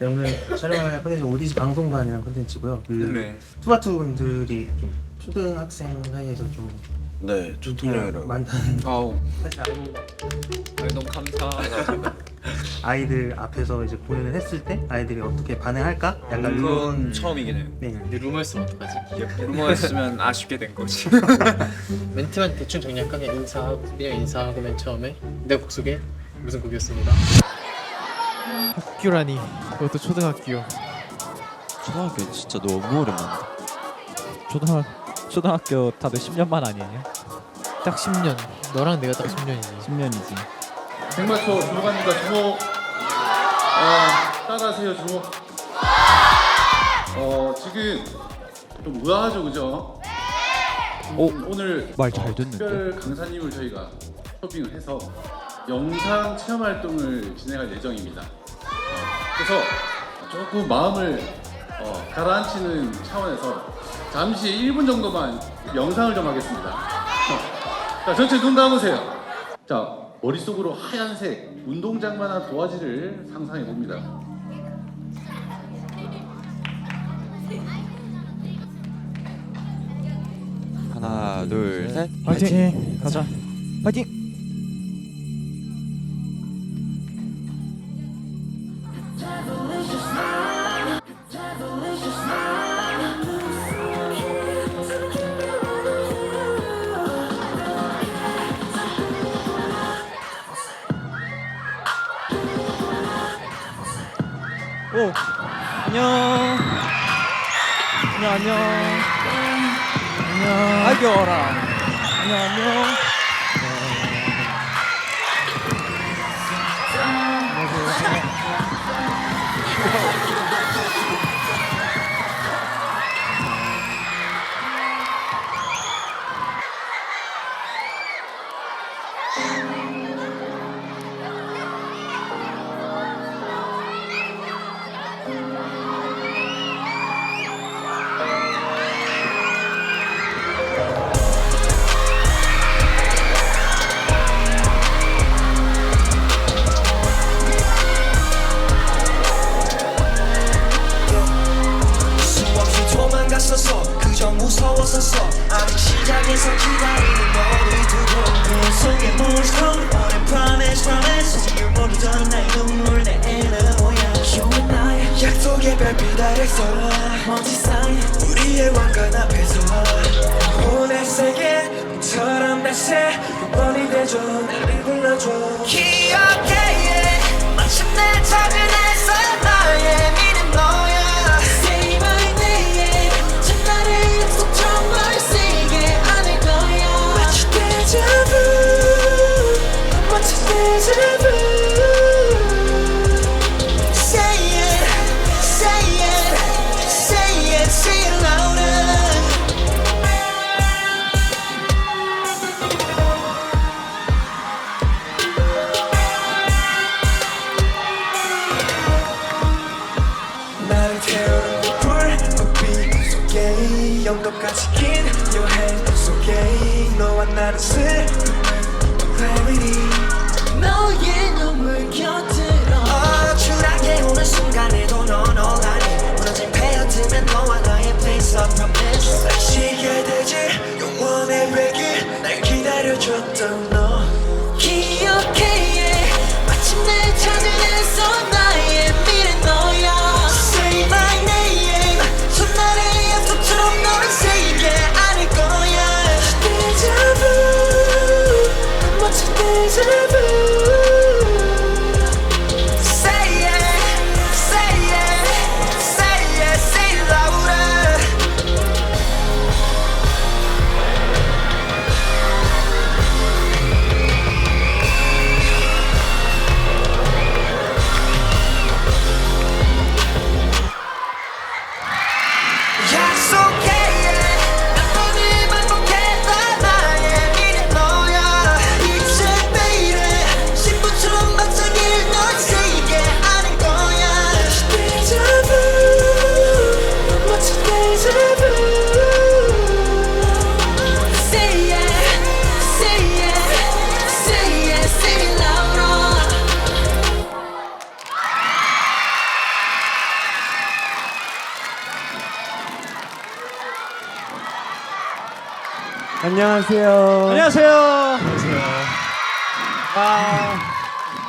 네, 오늘 촬영할 컨텐츠 오디지 방송반이라는 컨텐츠고요. 그 네. 투바투 분들이 좀 초등학생 사이에서 좀 네, 초통령이라고. 많다는 아우 사실 아니, 너무 감사하다. 아이들 앞에서 이제 공연을 했을 때 아이들이 어떻게 반응할까? 약간 그건 이런 처음이긴 해요. 네. 근데 루머였으면 어떡하지? 루머였으면 아쉽게 된 거지. 멘트만 대충? 그냥 인사하고 그냥 인사하고 맨 처음에 내 곡 소개 무슨 곡이었습니다. 학교라니 그것도 초등학교 초등학교 진짜 너무 오랜만이다. 초등학 초등학교 다들 10년 만 아니에요? 딱 10년 너랑 내가 딱 10년이지 10년이지. 백마초 주목합니다. 주목. 어, 따라하세요. 주목. 어, 지금 좀 의아하죠, 그죠? 음, 오늘 말 잘 듣는데 특별 강사님을 저희가 초빙을 해서 영상 체험 활동을 진행할 예정입니다. 어, 그래서 조금 마음을 어, 가라앉히는 차원에서 잠시 1분 정도만 영상을 좀 하겠습니다. 자, 전체 눈 감으세요. 자, 머릿속으로 하얀색 운동장만한 도화지를 상상해 봅니다. 하나, 둘, 셋. 파이팅 가자 파이팅 안녕. 안녕 안녕. 안녕. 아겨라. 안녕 안녕 그저 무서웠었어. 아무 시작에서 기다리는 너를 두고 내 속에 몬스터 오랜 promise promise. 이유 모르던 나의 눈물 내 애는 뭐야? You and I 약속의 별빛 아래서 먼지 쌓인 우리의 왕관 앞에서 오늘 세계 처럼 다시 번이 되죠. 나를 불러줘 너와 안녕하세요. 안녕하세요. 아,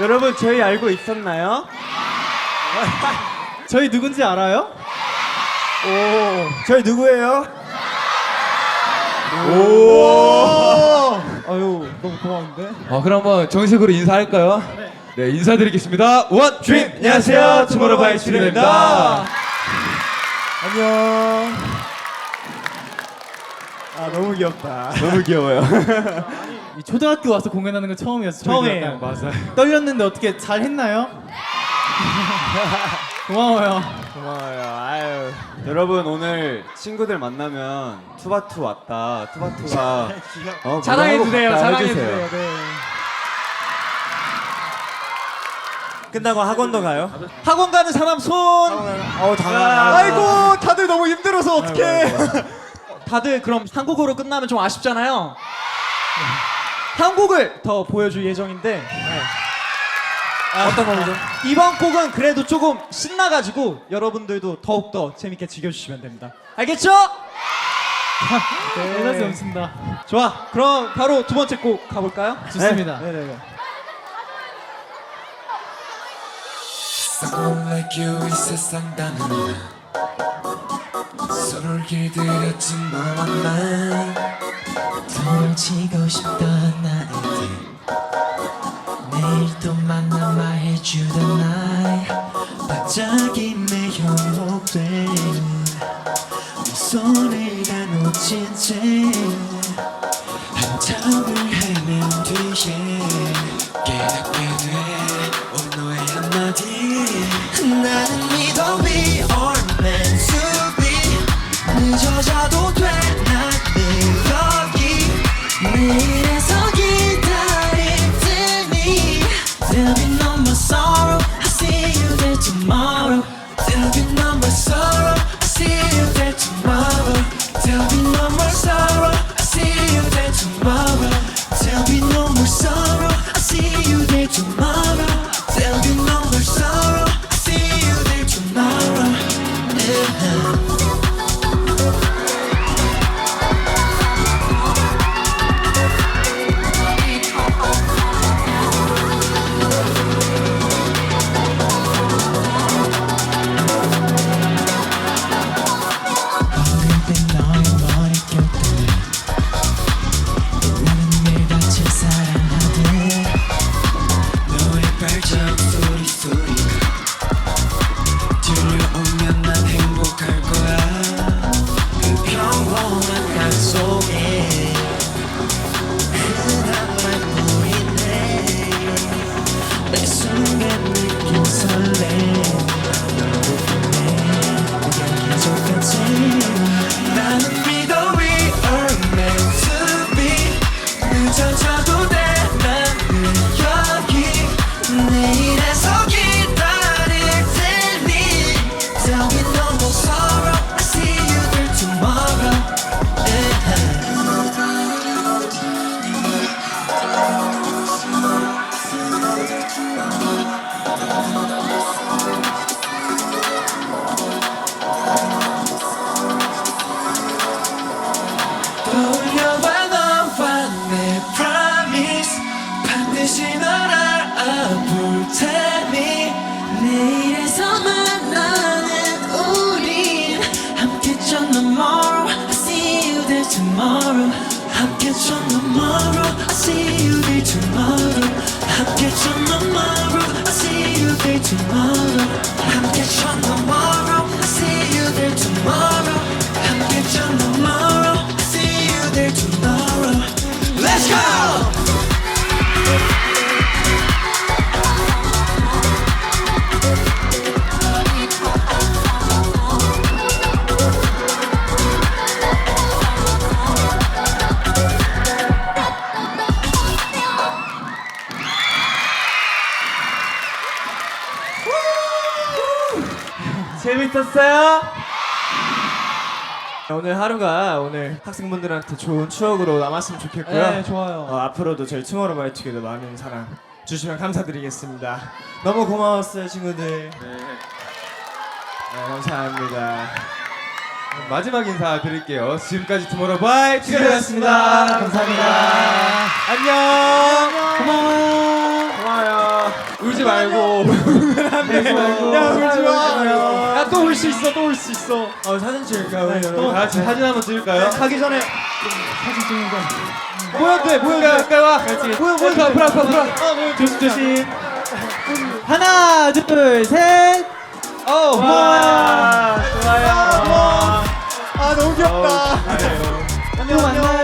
여러분 저희 알고 있었나요? 저희 누군지 알아요? 오, 저희 누구예요? 오, 아유 너무 고마운데. 어, 그럼 한번 정식으로 인사할까요? 네, 인사드리겠습니다. 원, 드림! 안녕하세요. 투모로우바이 드림입니다. 안녕. 아 너무 귀엽다. 너무 귀여워요. 이 초등학교 와서 공연하는 건 처음이었어요. 처음이에요. 맞아요. 떨렸는데 어떻게 잘 했나요? 고마워요. 고마워요. 아유. 여러분 오늘 친구들 만나면 투바투 왔다. 투바투가 어, 자랑해 주세요. 자랑해. 주세요. 네. 끝나고 학원도 가요? 학원 가는 사람 손. 어 당연하죠. 아이고 다들 너무 힘들어서 어떡해. 다들 그럼 한 곡으로 끝나면 좀 아쉽잖아요. 한 곡을 더 보여줄 예정인데 어떤 곡이죠? 이번 곡은 그래도 조금 신나가지고 여러분들도 더욱더 재밌게 즐겨주시면 됩니다. 알겠죠? 네. 에너지 넘친다. 좋아. 그럼 바로 두 번째 곡 가볼까요? 좋습니다. 네, 네, 네. Someone like you 이 세상 서로를 길들였지 너와 난 도망치고 싶던 나에게 내일 또 만나 말해주던 날 반짝임에 현혹돼 내 손을 다 놓친 채 Sunday. 알아볼 테니 내일에서 만나는 우린 함께 전 tomorrow I see you there tomorrow 함께 전 tomorrow I see you there tomorrow 함께 전 tomorrow I see you there tomorrow 함께 전 tomorrow 재밌었어요? 오늘 하루가 오늘 학생분들한테 좋은 추억으로 남았으면 좋겠고요. 네, 좋아요. 어, 앞으로도 저희 투모로우 바이투게더 많은 사랑 주시면 감사드리겠습니다. 너무 고마웠어요, 친구들. 네, 감사합니다. 마지막 인사 드릴게요. 지금까지 투모로우 바이 튜였습니다. 감사합니다. 안녕. 고마워요. 고마워요. 울지 말고. 야 울지 마. 야 또 울 수 있어 또 울 수 있어. 어, 사진 찍을까요? 네, 우리 또 같이 사진 한번 찍을까요? 네, 가기 전에 사진 찍는 거. 모여도 돼 모여도 돼. 가까이 와. 모여 모여 앞으로 앞으로 앞으로. 아, 조심 조심. 하나 둘 셋. 어 와. 좋아요. 아 너무 귀엽다. 어, 안녕 안녕.